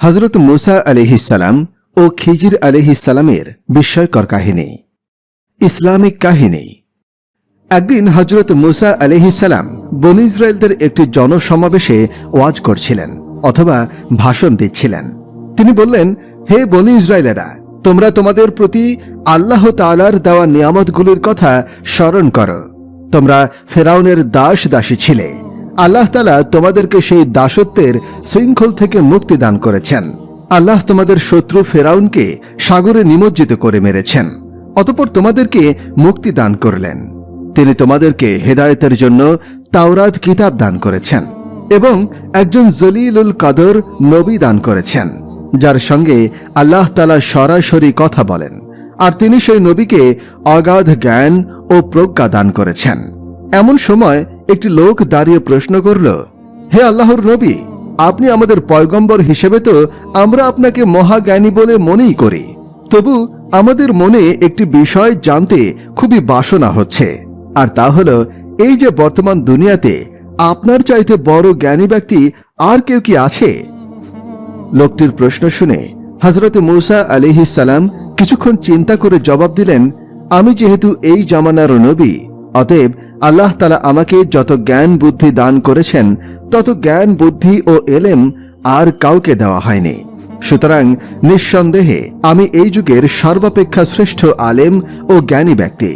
হজরত মুসা আলিহিসাল্লাম ও খিজির আলিহিসাল্লামের বিস্ময়কর কাহিনী। ইসলামিক কাহিনী। একদিন হজরত মুসা আলিহিসাল্লাম বন ইসরায়েলদের একটি জনসমাবেশে ওয়াজ করছিলেন অথবা ভাষণ দিচ্ছিলেন। তিনি বললেন, হে বনি ইসরায়েলেরা তোমরা তোমাদের প্রতি আল্লাহ তালার দেওয়া নিয়ামতগুলির কথা স্মরণ করো। তোমরা ফেরাউনের দাস দাসী ছিলে আল্লাহ তালা তোমাদেরকে সেই দাসত্বের শৃঙ্খল থেকে মুক্তি দান করেছেন। আল্লাহ তোমাদের শত্রু ফেরাউনকে সাগরে নিমজ্জিত করে মেরেছেন। অতপর তোমাদেরকে মুক্তি দান করলেন। তিনি তোমাদেরকে হেদায়তের জন্য তাওরাত কিতাব দান করেছেন এবং একজন জলিলুল কাদর নবী দান করেছেন, যার সঙ্গে আল্লাহ তালা সরাসরি কথা বলেন আর তিনি সেই নবীকে অগাধ জ্ঞান ও প্রজ্ঞা দান করেছেন। এমন সময় একটি লোক দাঁড়িয়ে প্রশ্ন করল, হে আল্লাহর নবী, আপনি আমাদের পয়গম্বর হিসেবে তো আমরা আপনাকে মহাজ্ঞানী বলে মনেই করি। তবু আমাদের মনে একটি বিষয় জানতে খুবই বাসনা হচ্ছে। আর তা হল, এই যে বর্তমান দুনিয়াতে আপনার চাইতে বড় জ্ঞানী ব্যক্তি আর কেউ কি আছে? লোকটির প্রশ্ন শুনে হজরত মৌসা সালাম কিছুক্ষণ চিন্তা করে জবাব দিলেন, আমি যেহেতু এই জামানার নবী, অতএব আল্লাহ তালা আমাকে যত জ্ঞান বুদ্ধি দান করেছেন, তত জ্ঞান, বুদ্ধি ও এলেম আর কাউকে দেওয়া হয়নি। সুতরাং নিঃসন্দেহে আমি এই যুগের সর্বাপেক্ষা শ্রেষ্ঠ আলেম ও জ্ঞানী ব্যক্তি।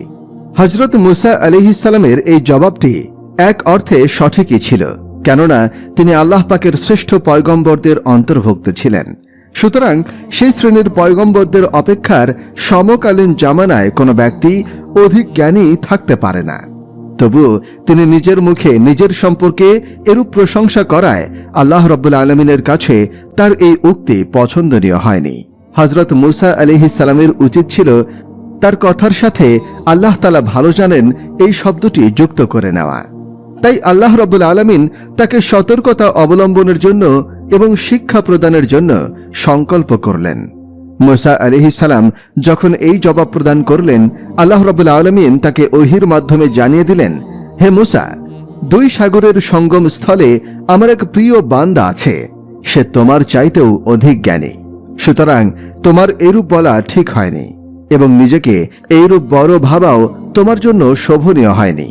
হজরত মুসা আলিহিসাল্লামের এই জবাবটি এক অর্থে সঠিকই ছিল, কেননা তিনি আল্লাহ পাকের শ্রেষ্ঠ পয়গম্বরদের অন্তর্ভুক্ত ছিলেন। সুতরাং সেই শ্রেণির পয়গম্বরদের অপেক্ষার সমকালীন জামানায় কোনো ব্যক্তি অধিক জ্ঞানী থাকতে পারে না। তবু তিনি নিজের মুখে নিজের সম্পর্কে এরূপ প্রশংসা করায় আল্লাহ রব্বুল আলমিনের কাছে তার এই উক্তি পছন্দনীয় হয়নি। হজরত মুসা আলিহিসাল্লামের উচিত ছিল তার কথার সাথে আল্লাহ তালা ভালো জানেন এই শব্দটি যুক্ত করে নেওয়া। তাই আল্লাহ রব্বুল আলমিন তাকে সতর্কতা অবলম্বনের জন্য এবং শিক্ষা প্রদানের জন্য সংকল্প করলেন। মোসা আলিহিসাল্লাম যখন এই জবাব প্রদান করলেন, আল্লাহ রবুল আলমিন তাকে ওহির মাধ্যমে জানিয়ে দিলেন, হে মুসা, দুই সাগরের সঙ্গম স্থলে আমার এক প্রিয় বান্দা আছে, সে তোমার চাইতেও অধিক জ্ঞানী। সুতরাং তোমার এরূপ বলা ঠিক হয়নি এবং নিজেকে এইরূপ বড় ভাবাও তোমার জন্য শোভনীয় হয়নি।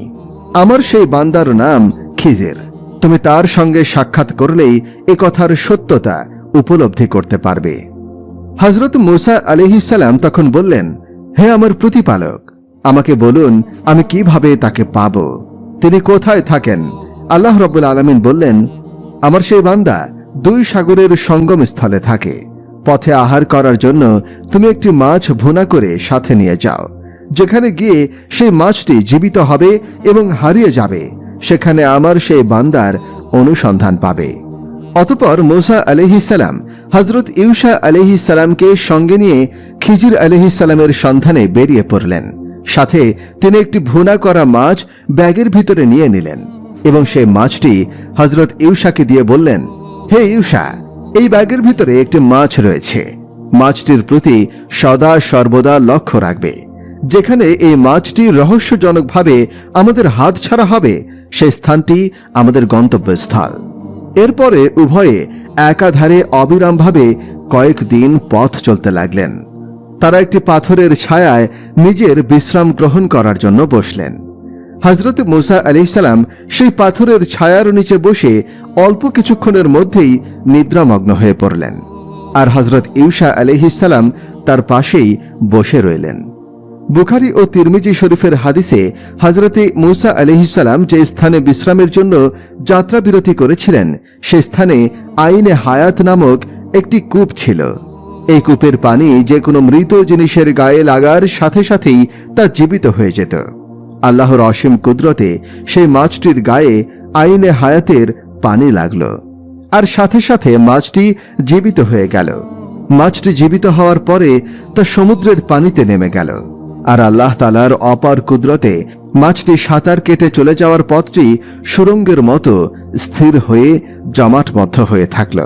আমার সেই বান্দার নাম খিজির। তুমি তার সঙ্গে সাক্ষাৎ করলেই এ কথার সত্যতা উপলব্ধি করতে পারবে। হজরত মুসা আলিহিসাল্লাম তখন বললেন, হে আমার প্রতিপালক, আমাকে বলুন, আমি কীভাবে তাকে পাব? তিনি কোথায় থাকেন? আল্লাহ রব্বুল আলমিন বললেন, আমার সেই বান্দা দুই সাগরের সঙ্গম স্থলে থাকে। পথে আহার করার জন্য তুমি একটি মাছ ভুনা করে সাথে নিয়ে যাও। যেখানে গিয়ে সেই মাছটি জীবিত হবে এবং হারিয়ে যাবে, সেখানে আমার সেই বান্দার অনুসন্ধান পাবে। অতপর মোসা আলহিসাল্লাম হজরত ইউসা আলহিসাল্লামকে সঙ্গে নিয়ে খিজির আলহিসাল্লামের সন্ধানে বেরিয়ে পড়লেন। সাথে তিনি একটি ভুনা করা মাছ ব্যাগের ভিতরে নিয়ে নিলেন এবং সেই মাছটি হজরত ইউসাকে দিয়ে বললেন, হে ইউসা এই ব্যাগের ভিতরে একটি মাছ রয়েছে। মাছটির প্রতি সদা সর্বদা লক্ষ্য রাখবে। যেখানে এই মাছটি রহস্যজনকভাবে আমাদের হাত ছাড়া হবে, সেই স্থানটি আমাদের গন্তব্যস্থল। এরপরে উভয়ে একাধারে অবিরামভাবে কয়েকদিন পথ চলতে লাগলেন। তারা একটি পাথরের ছায়ায় নিজের বিশ্রাম গ্রহণ করার জন্য বসলেন। হজরত মুসা আলিসাল্লাম সেই পাথরের ছায়ার নিচে বসে অল্প কিছুক্ষণের মধ্যেই নিদ্রামগ্ন হয়ে পড়লেন। আর হজরত ইউসা আলিহিসাল্লাম তার পাশেই বসে রইলেন। বুখারি ও তিরমিজি শরীফের হাদিসে হজরতে মুসা আলিহিসাল্লাম যে স্থানে বিশ্রামের জন্য যাত্রা বিরতি করেছিলেন, সে স্থানে আইনে হায়াত নামক একটি কূপ ছিল। এই কূপের পানি যে কোনো মৃত জিনিসের গায়ে লাগার সাথে সাথেই তা জীবিত হয়ে যেত। আল্লাহর অসীম কুদরতে সেই মাছটির গায়ে আইনে হায়াতের পানি লাগল। আর সাথে সাথে মাছটি জীবিত হয়ে গেল। মাছটি জীবিত হওয়ার পরে তা সমুদ্রের পানিতে নেমে গেল। আর আল্লাহ তালার অপার কুদরতে মাছটি সাঁতার কেটে চলে যাওয়ার পথটি সুরঙ্গের মতো স্থির হয়ে জমাটবদ্ধ হয়ে থাকল।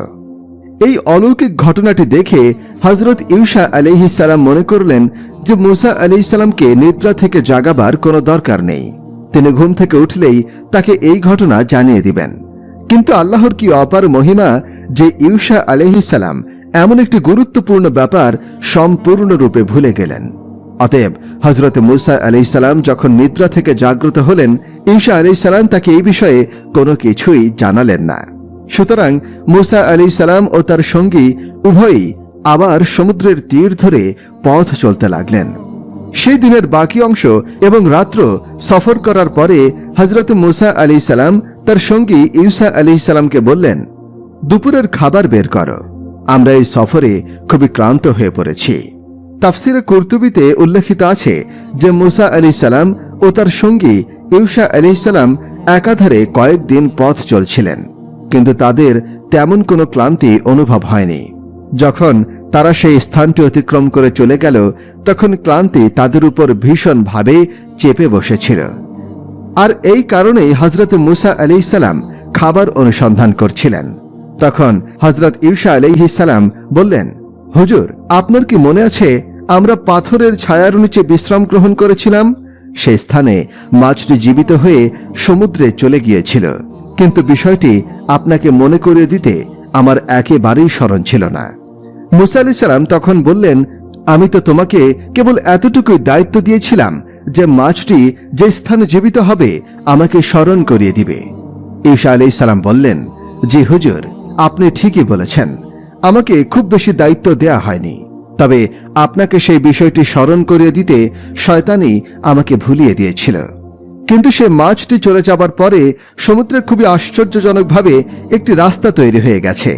এই অলৌকিক ঘটনাটি দেখে হজরত ইউসা আলিহিসাল্লাম মনে করলেন যে মুসা আলিহিসাল্লামকে নিদ্রা থেকে জাগাবার কোনো দরকার নেই। তিনি ঘুম থেকে উঠলেই তাকে এই ঘটনা জানিয়ে দিবেন। কিন্তু আল্লাহর কি অপার মহিমা যে ইউসা আলিহিসাল্লাম এমন একটি গুরুত্বপূর্ণ ব্যাপার সম্পূর্ণরূপে ভুলে গেলেন। অতএব হজরত মুসা আলাইসালাম যখন নিদ্রা থেকে জাগ্রত হলেন, ঈশা আলাইসালাম তাকে এই বিষয়ে কোনো কিছুই জানালেন না। সুতরাং মুসা আলাইসালাম ও তার সঙ্গী উভয়ই আবার সমুদ্রের তীর ধরে পথ চলতে লাগলেন। সেই দিনের বাকি অংশ এবং রাত্র সফর করার পরে হজরত মুসা আলি সালাম তার সঙ্গী ইউসা আলি সালামকে বললেন, দুপুরের খাবার বের করো। আমরা এই সফরে খুবই ক্লান্ত হয়ে পড়েছি। তাফসিরে কুর্তুবিতে উল্লেখিত আছে যে মুসা আলি সালাম ও তার সঙ্গী ইউসা আলি সালাম একাধারে কয়েকদিন পথ চলছিলেন। কিন্তু তাদের তেমন কোনো ক্লান্তি অনুভব হয়নি। যখন তারা সেই স্থানটি অতিক্রম করে চলে গেল, তখন ক্লান্তি তাদের উপর ভীষণভাবে চেপে বসেছিল। আর এই কারণেই হজরত মুসা আলি সালাম খাবার অনুসন্ধান করছিলেন। তখন হজরত ইউসা আলাইহিসাল্লাম বললেন, হুজুর আপনার কি মনে আছে, আমরা পাথরের ছায়ার নিচে বিশ্রাম গ্রহণ করেছিলাম? সেই স্থানে মাছটি জীবিত হয়ে সমুদ্রে চলে গিয়েছিল। কিন্তু বিষয়টি আপনাকে মনে করিয়ে দিতে আমার একেবারেই স্মরণ ছিল না। মুসা আলি সালাম তখন বললেন, আমি তো তোমাকে কেবল এতটুকুই দায়িত্ব দিয়েছিলাম যে মাছটি যে স্থানে জীবিত হবে আমাকে স্মরণ করিয়ে দিবে। ঈশা আলি সালাম বললেন, জি হুজুর, আপনি ঠিকই বলেছেন। আমাকে খুব বেশি দায়িত্ব দেয়া হয়নি। তবে আপনাকে সেই বিষয়টি স্মরণ করিয়ে দিতে শয়তানি আমাকে ভুলিয়ে দিয়েছিল। কিন্তু সে মাছটি চলে যাবার পরে সমুদ্রে খুবই আশ্চর্যজনকভাবে একটি রাস্তা তৈরি হয়ে গেছে।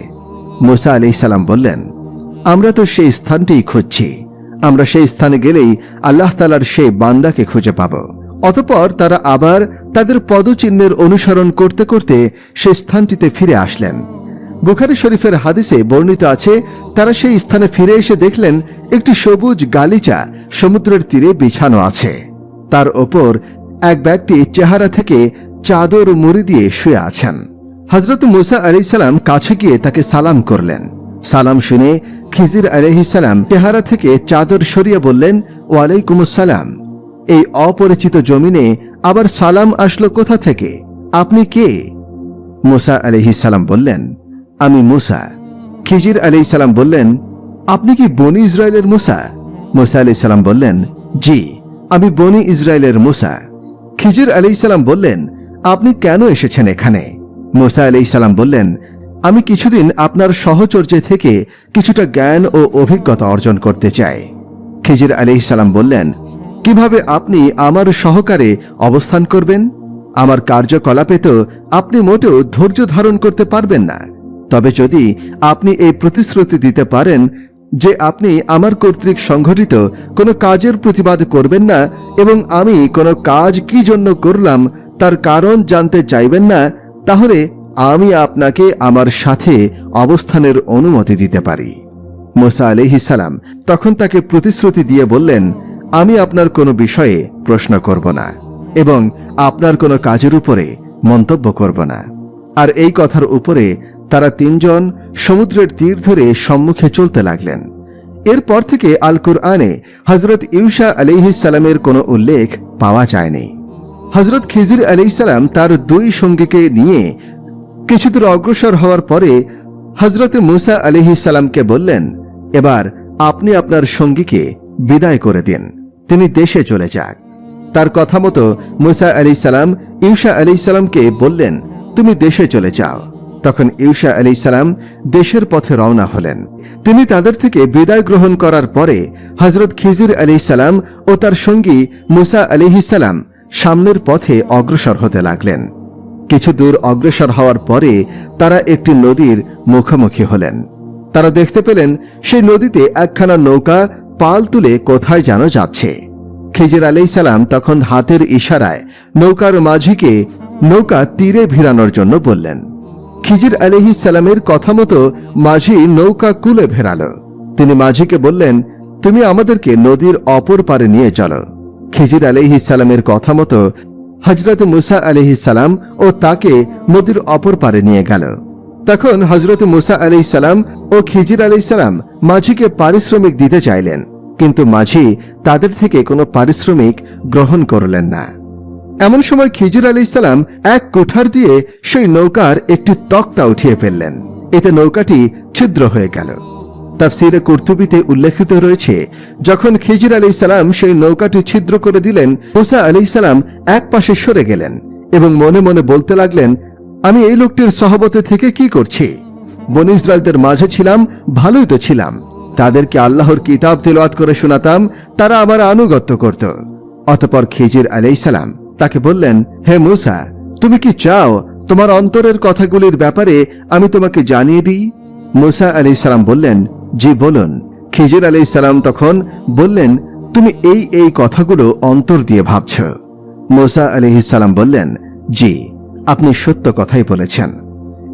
মুসা আলি সালাম বললেন, আমরা তো সেই স্থানটিই খুঁজছি। আমরা সেই স্থানে গেলেই আল্লাহ তালার সেই বান্দাকে খুঁজে পাব। অতপর তারা আবার তাদের পদচিহ্নের অনুসরণ করতে করতে সেই স্থানটিতে ফিরে আসলেন। বুখারি শরীফের হাদিসে বর্ণিত আছে, তারা সেই স্থানে ফিরে এসে দেখলেন একটি সবুজ গালিচা সমুদ্রের তীরে বিছানো আছে। তার ওপর এক ব্যক্তি চেহারা থেকে চাদর মুড়ি দিয়ে শুয়ে আছেন। হজরত মুসা আলি সালাম কাছে গিয়ে তাকে সালাম করলেন। সালাম শুনে খিজির আলহিসাল্লাম চেহারা থেকে চাদর সরিয়ে বললেন, ওয়ালাইকুম সালাম এই অপরিচিত জমিনে আবার সালাম আসলো কোথা থেকে? আপনি কে? মুসা আলহিসাল্লাম বললেন আমি মুসা। খিজির আলহিসাল্লাম বললেন, আপনি কি বনি ইসরায়েলের মুসা? মুসা আলহিসাল্লাম বললেন, জি, আমি বনি ইসরায়েলের মুসা। খিজির আলহিসাল্লাম বললেন, আপনি কেন এসেছেন এখানে? মুসা আলহিসাল্লাম বললেন, আমি কিছুদিন আপনার সহচর্যে থেকে কিছুটা জ্ঞান ও অভিজ্ঞতা অর্জন করতে চাই। খিজির আলহিসাল্লাম বললেন, কীভাবে আপনি আমার সহকারে অবস্থান করবেন? আমার কার্যকলাপে তো আপনি মোটেও ধৈর্য ধারণ করতে পারবেন না। তবে যদি আপনি এই প্রতিশ্রুতি দিতে পারেন যে আপনি আমার কর্তৃক সংঘটিত কোনো কাজের প্রতিবাদ করবেন না এবং আমি কোনো কাজ কি জন্য করলাম তার কারণ জানতে চাইবেন না, তাহলে আমি আপনাকে আমার সাথে অবস্থানের অনুমতি দিতে পারি। মোসা আলিহিসাল্লাম তখন তাকে প্রতিশ্রুতি দিয়ে বললেন, আমি আপনার কোনো বিষয়ে প্রশ্ন করব না এবং আপনার কোনো কাজের উপরে মন্তব্য করব না। আর এই কথার উপরে তারা তিনজন সমুদ্রের তীর ধরে সম্মুখে চলতে লাগলেন। এরপর থেকে আল কুরআনে হজরত ইউসা আলিহিসাল্লামের কোনো উল্লেখ পাওয়া যায়নি। হজরত খিজির আলিসাল্লাম তার দুই সঙ্গীকে নিয়ে কিছুদূর অগ্রসর হওয়ার পরে হজরত মুসা আলিহিসাল্লামকে বললেন, এবার আপনি আপনার সঙ্গীকে বিদায় করে দিন। তিনি দেশে চলে যাক। তার কথা মতো মুসা আলি সালাম ইউসা আলি সালামকে বললেন, তুমি দেশে চলে যাও। তখন ইউসা আলি সালাম দেশের পথে রওনা হলেন। তিনি তাদের থেকে বিদায় গ্রহণ করার পরে হজরত খিজির আলি সালাম ও তার সঙ্গী মুসা আলিহিসাল্লাম সামনের পথে অগ্রসর হতে লাগলেন। কিছু দূর অগ্রসর হওয়ার পরে তারা একটি নদীর মুখোমুখি হলেন। তারা দেখতে পেলেন সেই নদীতে একখানা নৌকা পাল তুলে কোথায় যেন যাচ্ছে। খিজির আলাই সালাম তখন হাতের ইশারায় নৌকার মাঝিকে নৌকা তীরে ভিড়ানোর জন্য বললেন খিজির আলিহিসাল্লামের কথা মতো মাঝি নৌকা কুলে ভেড়াল। তিনি মাঝিকে বললেন, তুমি আমাদেরকে নদীর অপর পারে নিয়ে চলো। খিজির আলিহিসাল্লামের কথা মতো হজরত মুসা আলিহিসাল্লাম ও তাকে নদীর অপর পারে নিয়ে গেল। তখন হজরত মুসা আলিসাল্লাম ও খিজির আলিসাল্লাম মাঝিকে পারিশ্রমিক দিতে চাইলেন, কিন্তু মাঝি তাদের থেকে কোনো পারিশ্রমিক গ্রহণ করলেন না। এমন সময় খিজির আলিসাল্লাম এক কোঠার দিয়ে সেই নৌকার একটি তক্তা উঠিয়ে ফেললেন। এতে নৌকাটি ছিদ্র হয়ে গেল। তাফসিরে কুর্তুবিতে উল্লেখিত রয়েছে, যখন খিজির আলি সালাম সেই নৌকাটি ছিদ্র করে দিলেন, মুসা আলি সালাম এক পাশে সরে গেলেন এবং মনে মনে বলতে লাগলেন, আমি এই লোকটির সহবতে থেকে কি করছি? বন ইসরায়েলদের মাঝে ছিলাম, ভালোই তো ছিলাম। তাদেরকে আল্লাহর কিতাব তেলাওয়াত করে শোনাতাম, তারা আমার আনুগত্য করত। অতপর খিজির আলাইসালাম তাকে বললেন, হে মুসা, তুমি কি চাও তোমার অন্তরের কথাগুলির ব্যাপারে আমি তোমাকে জানিয়ে দিই? মুসা আলাইসালাম বললেন, জি, বলুন। খিজির আলাইসালাম তখন বললেন, তুমি এই এই কথাগুলো অন্তর দিয়ে ভাবছ। মুসা আলিহিসাল্লাম বললেন, জি, আপনি সত্য কথাই বলেছেন।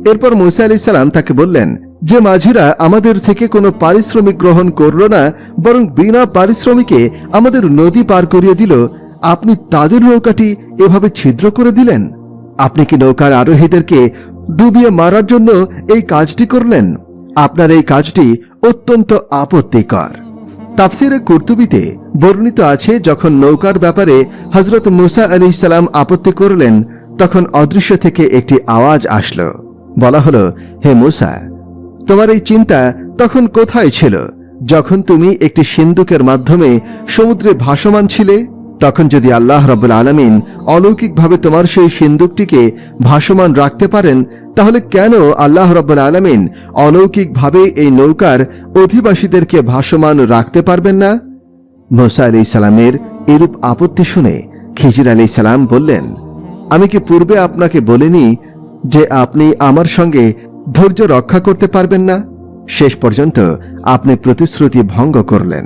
এরপর মুসা আলি সালাম তাকে বললেন, যে মাঝিরা আমাদের থেকে কোনো পারিশ্রমিক গ্রহণ করল না, বরং বিনা পারিশ্রমিকে আমাদের নদী পার করিয়ে দিল আপনি তাদের নৌকাটি এভাবে ছিদ্র করে দিলেন? আপনি কি নৌকার আরোহীদেরকে ডুবিয়ে মারার জন্য এই কাজটি করলেন? আপনার এই কাজটি অত্যন্ত আপত্তিকর। তাফসিরে কুর্তুবিতে বর্ণিত আছে, যখন নৌকার ব্যাপারে হজরত মুসা আলি সালাম আপত্তি করলেন, তখন অদৃশ্য থেকে একটি আওয়াজ আসলো। বলা হলো, হে মুসা, তোমার এই চিন্তা তখন কোথায় ছিল? যখন তুমি একটি সিন্ধুকের মাধ্যমে সমুদ্রে ভাসমান ছিলে তখন যদি আল্লাহ রব্বুল আলমিন অলৌকিকভাবে তোমার সেই সিন্দুকটিকে ভাসমান রাখতে পারেন, তাহলে কেন আল্লাহ রব্বুল আলমিন অলৌকিকভাবে এই নৌকার অধিবাসীদেরকে ভাসমান রাখতে পারবেন না? মোসা আলি সালামের এরূপ আপত্তি শুনে খিজির আলি সালাম বললেন, আমি কি পূর্বে আপনাকে বলিনি যে আপনি আমার সঙ্গে ধৈর্য রক্ষা করতে পারবেন না? শেষ পর্যন্ত আপনি প্রতিশ্রুতি ভঙ্গ করলেন।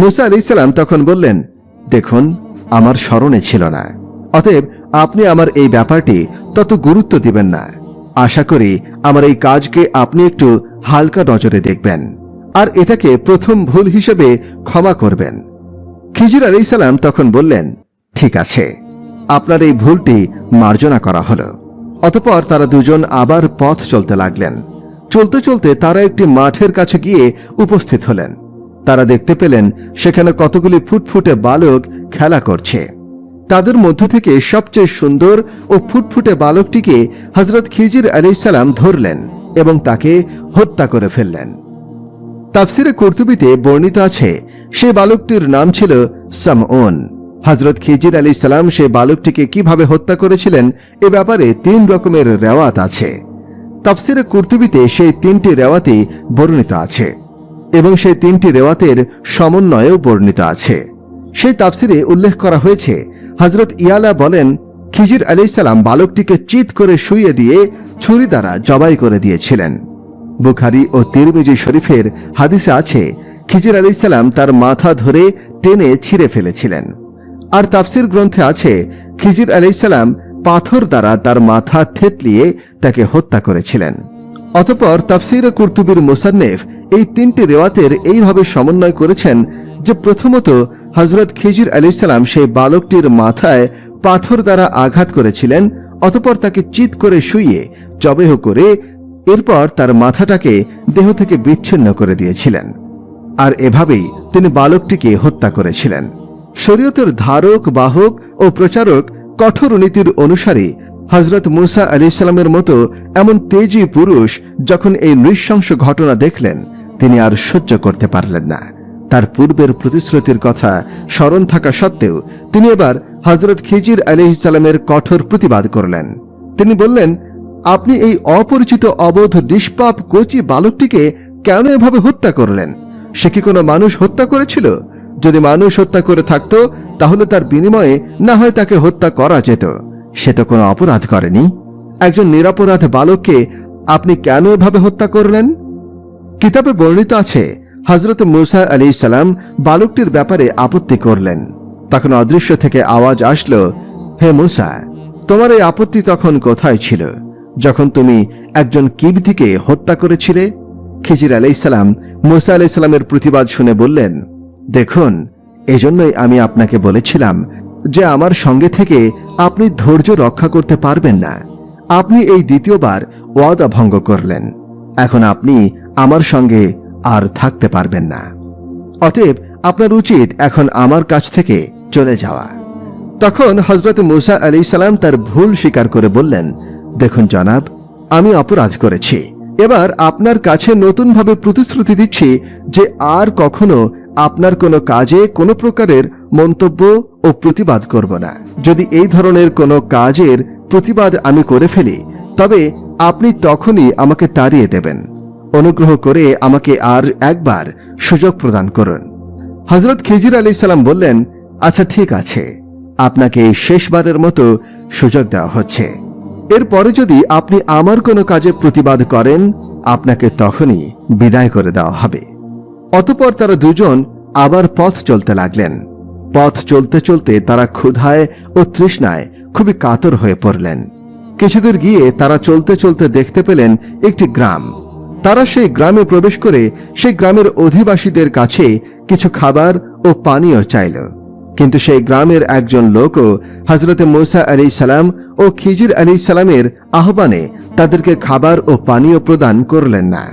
মুসা আলি সালাম তখন বললেন দেখুন, আমার স্মরণে ছিল না। অতএব আপনি আমার এই ব্যাপারটি তত গুরুত্ব দিবেন না। আশা করি আমার এই কাজকে আপনি একটু হালকা নজরে দেখবেন। আর এটাকে প্রথম ভুল হিসেবে ক্ষমা করবেন। খিজির আলি সালাম তখন বললেন, ঠিক আছে। আপনার এই ভুলটি মার্জনা করা হলো। অতপর তারা দুজন আবার পথ চলতে লাগলেন। চলতে চলতে তারা একটি মাঠের কাছে গিয়ে উপস্থিত হলেন। তারা দেখতে পেলেন সেখানে কতগুলি ফুটফুটে বালক খেলা করছে। তাদের মধ্য থেকে সবচেয়ে সুন্দর ও ফুটফুটে বালকটিকে হজরত খিজির আলাইসাল্লাম ধরলেন এবং তাকে হত্যা করে ফেললেন। তাফসিরে কর্তুবিতে বর্ণিত আছে, সে বালকটির নাম ছিল সামওন হজরত খিজির আলী সালাম সে বালকটিকে কীভাবে হত্যা করেছিলেন এ ব্যাপারে তিন রকমের রেওয়াত আছে। তাফসিরে কুর্তুবিতে সেই তিনটি রেওয়াতই বর্ণিত আছে। এবং সেই তিনটি রেওয়াতের সমন্বয়েও বর্ণিত আছে। সেই তাফসিরে উল্লেখ করা হয়েছে হজরত ইয়ালা বলেন, খিজির আলী সালাম বালকটিকে চিত করে শুইয়ে দিয়ে ছুরি দ্বারা জবাই করে দিয়েছিলেন। বুখারি ও তিরমিজি শরীফের হাদিসে আছে, খিজির আলী সালাম তার মাথা ধরে টেনে ছিঁড়ে ফেলেছিলেন। আর তাফসির গ্রন্থে আছে, খিজির আলাইসাল্লাম পাথর দ্বারা তার মাথা থেতলিয়ে তাকে হত্যা করেছিলেন। অতপর তাফসির কুর্তুবির মোসান্নেফ এই তিনটি রেওয়াতের এইভাবে সমন্বয় করেছেন যে প্রথমত হজরত খিজির আলাইসাল্লাম সেই বালকটির মাথায় পাথর দ্বারা আঘাত করেছিলেন, অতপর তাকে চিত করে শুইয়ে জবেহ করে এরপর তার মাথাটাকে দেহ থেকে বিচ্ছিন্ন করে দিয়েছিলেন। আর এভাবেই তিনি বালকটিকে হত্যা করেছিলেন। শরীয়তের ধারক, বাহক ও প্রচারক কঠোর নীতির অনুসারে হজরত মুসা আলি সালামের মতো এমন তেজি পুরুষ যখন এই নৃশংস ঘটনা দেখলেন তিনি আর সহ্য করতে পারলেন না। তার পূর্বের প্রতিশ্রুতির কথা স্মরণ থাকা সত্ত্বেও তিনি এবার হজরত খিজির আলি সালামের কঠোর প্রতিবাদ করলেন। তিনি বললেন, আপনি এই অপরিচিত অবোধ, নিষ্পাপ, কচি বালকটিকে কেন এভাবে হত্যা করলেন? সে কি কোনো মানুষ হত্যা করেছিল? যদি মানুষ হত্যা করে থাকত, তাহলে তার বিনিময়ে না হয় তাকে হত্যা করা যেত। সে তো কোনো অপরাধ করেনি। একজন নিরাপরাধ বালককে আপনি কেন এভাবে হত্যা করলেন? কিতাবে বর্ণিত আছে হজরত মুসা আলী সালাম বালকটির ব্যাপারে আপত্তি করলেন। তখন অদৃশ্য থেকে আওয়াজ আসলো, হে মুসা, তোমার এই আপত্তি তখন কোথায় ছিল? যখন তুমি একজন কিবতিকে হত্যা করেছিলে? খিজির আলাইসালাম মুসা আলাইসালামের প্রতিবাদ শুনে বললেন, দেখুন, এজন্যই আমি আপনাকে বলেছিলাম যে আমার সঙ্গে থেকে আপনি ধৈর্য রক্ষা করতে পারবেন না। আপনি এই দ্বিতীয়বার ওয়াদা ভঙ্গ করলেন। এখন আপনি আমার সঙ্গে আর থাকতে পারবেন না। অতএব আপনার উচিত এখন আমার কাছ থেকে চলে যাওয়া। তখন হজরত মুসা আলী সালাম তার ভুল স্বীকার করে বললেন, দেখুন জনাব, আমি অপরাধ করেছি। এবার আপনার কাছে নতুনভাবে প্রতিশ্রুতি দিচ্ছি যে আর কখনো আপনার কোনো কাজে কোনো প্রকারের মন্তব্য ও প্রতিবাদ করব না। যদি এই ধরনের কোনো কাজের প্রতিবাদ আমি করে ফেলি, তবে আপনি তখনই আমাকে তাড়িয়ে দেবেন। অনুগ্রহ করে আমাকে আর একবার সুযোগ প্রদান করুন। হজরত খিজির আলি সালাম বললেন আচ্ছা ঠিক আছে। আপনাকে শেষবারের মতো সুযোগ দেওয়া হচ্ছে। এরপরে যদি আপনি আমার কোনো কাজে প্রতিবাদ করেন, আপনাকে তখনই বিদায় করে দেওয়া হবে। অতপর তারা দুজন আবার পথ চলতে লাগলেন। পথ চলতে চলতে তারা ক্ষুধায় ও তৃষ্ণায় খুবই কাতর হয়ে পড়লেন। কিছুদূর গিয়ে তারা চলতে চলতে দেখতে পেলেন একটি গ্রাম। তারা সেই গ্রামে প্রবেশ করে সেই গ্রামের অধিবাসীদের কাছে কিছু খাবার ও পানীয় চাইল। কিন্তু সেই গ্রামের একজন লোকও হজরত মুসা আলি সালাম ও খিজির আলি সালামের আহ্বানে তাদেরকে খাবার ও পানীয় প্রদান করলেন না।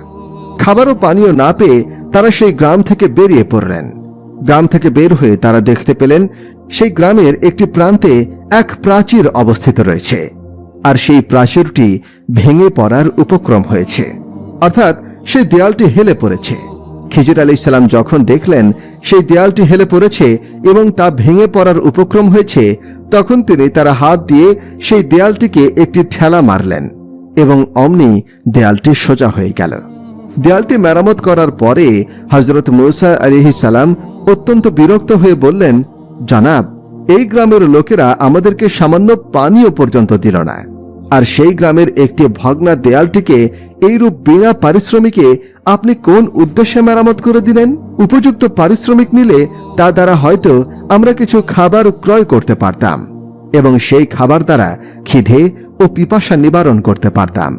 খাবার ও পানীয় না পেয়ে তারা সেই গ্রাম থেকে বেরিয়ে পড়লেন। গ্রাম থেকে বের হয়ে তারা দেখতে পেলেন, সেই গ্রামের একটি প্রান্তে এক প্রাচীর অবস্থিত রয়েছে। আর সেই প্রাচীরটি ভেঙে পড়ার উপক্রম হয়েছে। অর্থাৎ সেই দেয়ালটি হেলে পড়েছে। খিজির আলি সালাম যখন দেখলেন সেই দেয়ালটি হেলে পড়েছে এবং তা ভেঙে পড়ার উপক্রম হয়েছে, তখন তিনি তার হাত দিয়ে সেই দেয়ালটিকে একটি ঠেলা মারলেন এবং অমনি দেয়ালটি সোজা হয়ে গেল। দেয়ালটি মেরামত করার পরে হজরত মুসা আলিহি সালাম অত্যন্ত বিরক্ত হয়ে বললেন, জানাব, এই গ্রামের লোকেরা আমাদেরকে সামান্য পানীয় পর্যন্ত দিল না। আর সেই গ্রামের একটি ভগ্না দেয়ালটিকে এইরূপ বিনা পারিশ্রমিকে আপনি কোন উদ্দেশ্যে মেরামত করে দিলেন? উপযুক্ত পারিশ্রমিক নিলে তা দ্বারা হয়তো আমরা কিছু খাবার ক্রয় করতে পারতাম এবং সেই খাবার দ্বারা খিদে ও পিপাসা নিবারণ করতে পারতাম।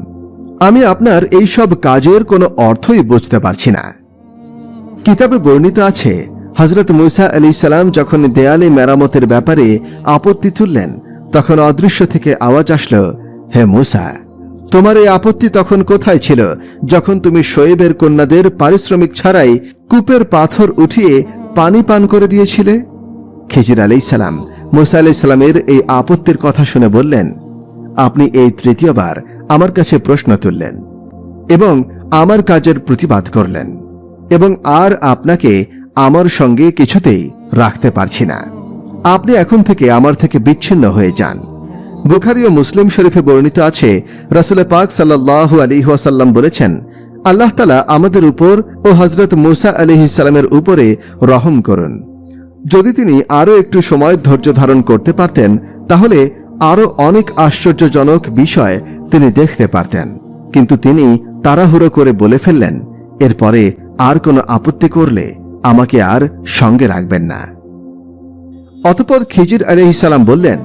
আমি আপনার এই সব কাজের কোনো অর্থই বুঝতে পারছি না। কিতাবে বর্ণিত আছে হজরত মুসা আলি সালাম যখন দেয়ালে মেরামতের ব্যাপারে আপত্তি তুললেন, তখন অদৃশ্য থেকে আওয়াজ আসলো হে মুসা, তোমার এই আপত্তি তখন কোথায় ছিল যখন তুমি শোয়েবের কন্যাদের পারিশ্রমিক ছাড়াই কূপের পাথর উঠিয়ে পানি পান করে দিয়েছিলে? খিজির আলি সালাম মুসা আলি সালামের এই আপত্তির কথা শুনে বললেন, আপনি এই তৃতীয়বার আমার কাছে প্রশ্ন তুললেন এবং আমার কাজের প্রতিবাদ করলেন এবং আর আপনাকে আমার সঙ্গে কিছুতেই রাখতে পারছি না। আপনি এখন থেকে আমার থেকে বিচ্ছিন্ন হয়ে যান। বুখারি ও মুসলিম শরীফে বর্ণিত আছে রাসুল পাক সাল্লাহ আলী ওয়াসাল্লাম বলেছেন, আল্লাহ তালা আমাদের উপর ও হজরত মুসা আলি উপরে রহম করুন। যদি তিনি আরও একটু সময় ধৈর্য ধারণ করতে পারতেন, তাহলে আরও অনেক আশ্চর্যজনক বিষয় তিনি দেখতে পারতেন। কিন্তু তিনি তাড়াহুড়ো করে বলে ফেললেন, এরপরে আর কোনো আপত্তি করলে আমাকে আর সঙ্গে রাখবেন না। অতপর খিজির আলহিসাল্লাম বললেন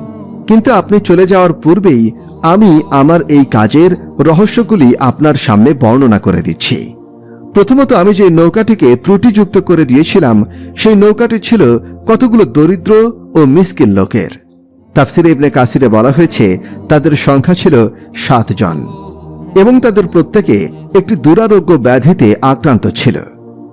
কিন্তু আপনি চলে যাওয়ার পূর্বেই আমি আমার এই কাজের রহস্যগুলি আপনার সামনে বর্ণনা করে দিচ্ছি। প্রথমত আমি যে নৌকাটিকে ত্রুটিযুক্ত করে দিয়েছিলাম, সেই নৌকাটি ছিল কতগুলো দরিদ্র ও মিসকিন লোকের। তাফসিরে ইবনে কাসিরে বলা হয়েছে, তাদের সংখ্যা ছিল সাতজন এবং তাদের প্রত্যেকে একটি দুরারোগ্য ব্যাধিতে আক্রান্ত ছিল।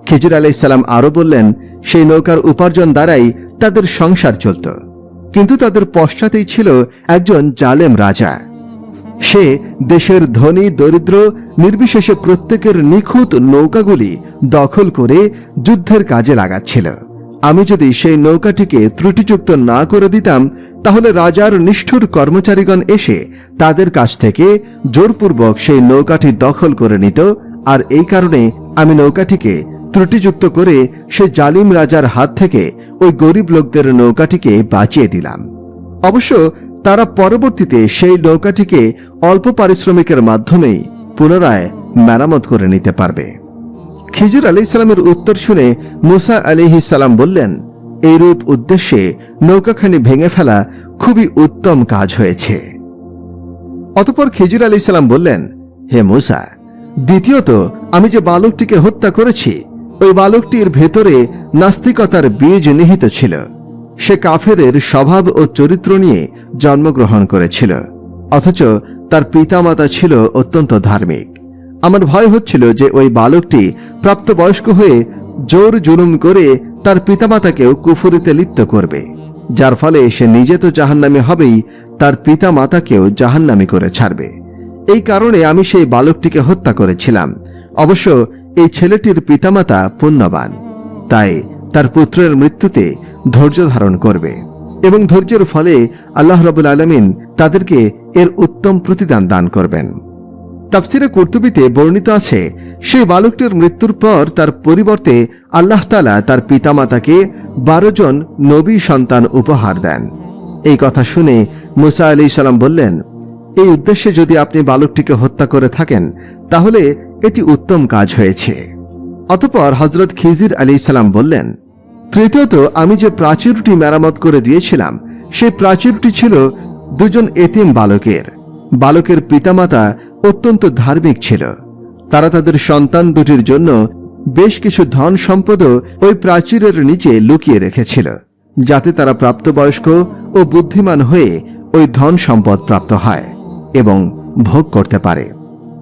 খিজির আলাইসাল্লাম আরও বললেন, সেই নৌকার উপার্জন দ্বারাই তাদের সংসার চলত। কিন্তু তাদের পশ্চাতেই ছিল একজন জালেম রাজা। সে দেশের ধনী, দরিদ্র, নির্বিশেষে প্রত্যেকের নিখুঁত নৌকাগুলি দখল করে যুদ্ধের কাজে লাগাচ্ছিল। আমি যদি সেই নৌকাটিকে ত্রুটিযুক্ত না করে দিতাম, তাহলে রাজার নিষ্ঠুর কর্মচারীগণ এসে তাদের কাছ থেকে জোরপূর্বক সেই নৌকাটি দখল করে নিত, আর এই কারণে আমি নৌকাটিকে ত্রুটিযুক্ত করে সে জালিম রাজার হাত থেকে ওই গরিব লোকদের নৌকাটিকে বাঁচিয়ে দিলাম। অবশ্য তারা পরবর্তীতে সেই নৌকাটিকে অল্প পারিশ্রমিকের মাধ্যমেই পুনরায় মেরামত করে নিতে পারবে। খিজির আলি সালামের উত্তর শুনে মুসা আলিহি সালাম বললেন, এইরূপ উদ্দেশ্যে নৌকাখানি ভেঙে ফেলা খুবই উত্তম কাজ হয়েছে। অতপর খিজির আলি সালাম বললেন, হে মুসা, দ্বিতীয়ত আমি যে বালকটিকে হত্যা করেছি ওই বালকটির ভেতরে নাস্তিকতার বীজ নিহিত ছিল। সে কাফেরের স্বভাব ও চরিত্র নিয়ে জন্মগ্রহণ করেছিল। অথচ তার পিতামাতা ছিল অত্যন্ত ধার্মিক। আমার ভয় হচ্ছিল যে ওই বালকটি প্রাপ্তবয়স্ক হয়ে জোর জুলুম করে তার পিতামাতাকেও কুফুরিতে লিপ্ত করবে। যার ফলে সে নিজে তো জাহান্নামে হবেই, তার পিতামাতাকেও জাহান্নামি করে ছাড়বে। এই কারণে আমি সেই বালকটিকে হত্যা করেছিলাম। অবশ্য এই ছেলেটির পিতামাতা পুণ্যবান। তাই তার পুত্রের মৃত্যুতে ধৈর্য ধারণ করবে এবং ধৈর্যের ফলে আল্লাহ রবুল আলমিন তাদেরকে এর উত্তম প্রতিদান দান করবেন। তাফসিরে কর্তুবিতে বর্ণিত আছে, সেই বালকটির মৃত্যুর পর তার পরিবর্তে আল্লাহ তালা তার পিতামাতাকে বারো জন নবী সন্তান উপহার দেন। এই কথা শুনে মুসা আলি সালাম বললেন, এই উদ্দেশ্যে যদি আপনি বালকটিকে হত্যা করে থাকেন, তাহলে এটি উত্তম কাজ হয়েছে। অতপর হজরত খিজির আলী সালাম বললেন, তৃতীয়ত, আমি যে প্রাচীরটি মেরামত করে দিয়েছিলাম, সেই প্রাচীরটি ছিল দুজন এতিম বালকের। বালকের পিতামাতা অত্যন্ত ধার্মিক ছিল। তারা তাদের সন্তান দুটির জন্য বেশ কিছু ধন সম্পদও ওই প্রাচীরের নিচে লুকিয়ে রেখেছিল, যাতে তারা প্রাপ্তবয়স্ক ও বুদ্ধিমান হয়ে ওই ধন সম্পদ প্রাপ্ত হয় এবং ভোগ করতে পারে।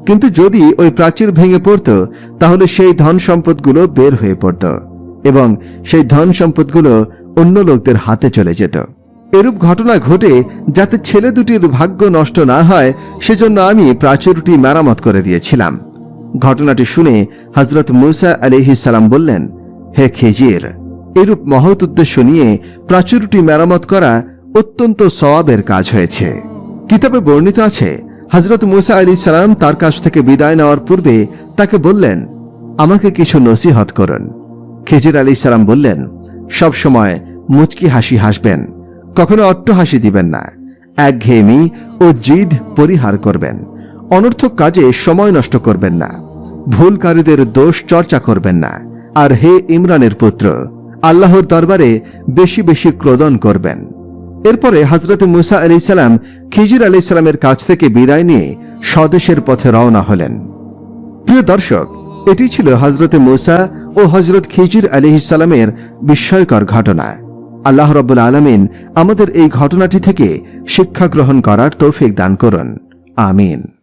কিন্তু যদি ওই প্রাচীর ভেঙে পড়ত, তাহলে সেই ধন সম্পদগুলো বের হয়ে পড়ত এবং সেই ধন সম্পদগুলো অন্য লোকদের হাতে চলে যেত। এরূপ ঘটনা ঘটে যাতে ছেলে দুটির ভাগ্য নষ্ট না হয়, সেজন্য আমি প্রাচীরটি মেরামত করে দিয়েছিলাম। ঘটনাটি শুনে হজরত মুসা আলিহিসাল্লাম বললেন, হে খেজির, এরূপ মহৎ উদ্দেশ্য নিয়ে প্রাচীরটি মেরামত করা অত্যন্ত সওয়াবের কাজ হয়েছে। কিতাবে বর্ণিত আছে হজরত মুসা আলী সালাম তার কাছ থেকে বিদায় নেওয়ার পূর্বে তাকে বললেন, আমাকে কিছু নসিহত করুন। খেজির আলী সালাম বললেন, সব সময় মুচকি হাসি হাসবেন, কখনো অট্ট হাসি দিবেন না। একঘেয়েমি ও জিদ পরিহার করবেন, অনর্থক কাজে সময় নষ্ট করবেন না। ভুলকারীদের দোষ চর্চা করবেন না। আর হে ইমরানের পুত্র, আল্লাহর দরবারে বেশি বেশি ক্রোদন করবেন। এরপরে হজরত মুসা আলি সালাম খিজির আলি ইসলামের কাছ থেকে বিদায় নিয়ে স্বদেশের পথে রওনা হলেন। প্রিয় দর্শক, এটি ছিল হজরতে মুসা ও হজরত খিজির আলিহিসাল্লামের বিস্ময়কর ঘটনা। আল্লাহ রব্বুল আলমিন আমাদের এই ঘটনাটি থেকে শিক্ষা গ্রহণ করার তৌফিক দান করুন। আমিন।